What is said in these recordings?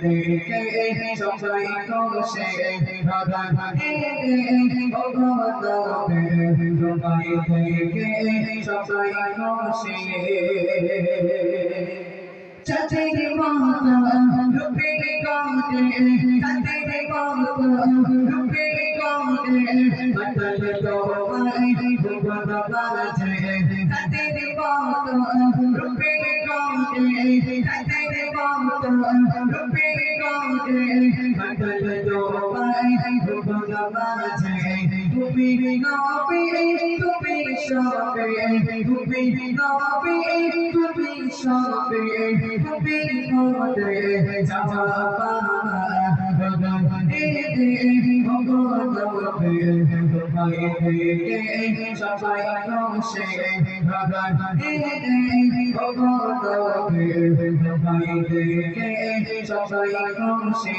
ধরাই সবাই খুশি মতে যাবা সবাই খুশি সবাই খুশি চাচের মাতা রূপে গাতে চাচের মাতা রূপে গাতে বদল দোয়াই ভুবন বাজে চাচের মাতা রূপে বদল দোয়াই ভুবন বাজে তুমি নবী তুমি সবে তুমি নবী তুমি সবে তুমি মোদে যাওয়া সবাই খুশি সবাই খুশি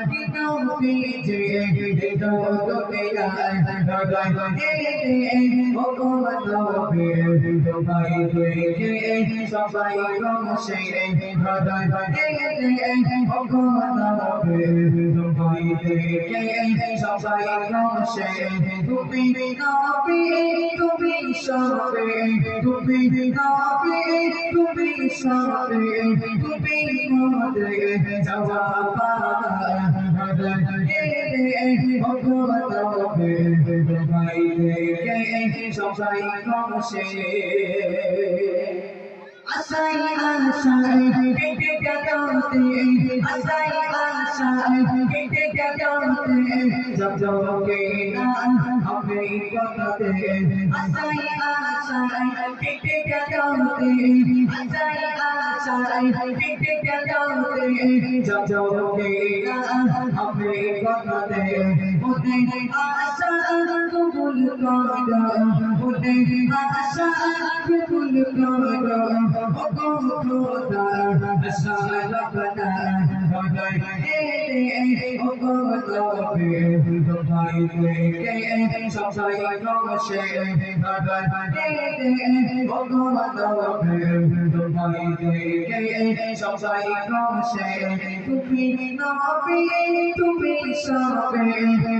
সুজি সুজি গান সবাই সবাই তুমি নবী তুমি সবে তুমি নবী তুমি সবে তুমি মদে যাওয়া সবাই খুশি আশাই আশাই কেটে কাটাতে আশাই আশাই কেটে কাটাতে জব জবকে না হবে কাটাতে আশাই আশাই কেটে কাটাতে আশাই আশাই কেটে কাটাতে জব জবকে না হবে কাটাতে ওতে আশা কবুল করো ওতে আশা কবুল করো তুমি নবী তুমি সবে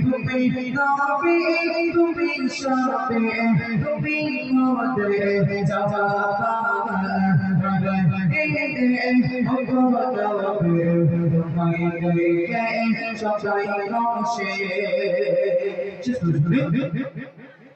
তুমি নবী তুমি সবে তুমি মদে যাওয়া Adam gönderler,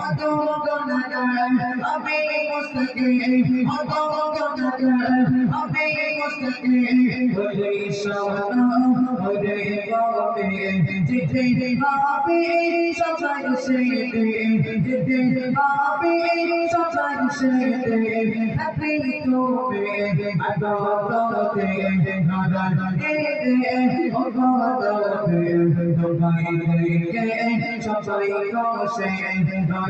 adam gönderler, abi mustaki, böyle şorta, böyle bombe, adam gönderler, abi mustaki, adam gönderler, abi mustaki, böyle şorta, böyle bombe, ciddi abi, şorta şeydi, ciddi abi, şorta şeydi, আপনি তুমি আদালতে নজরে অদালতে তোমায় দেখে সবাই কষে নজরে অদালতে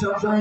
সবাই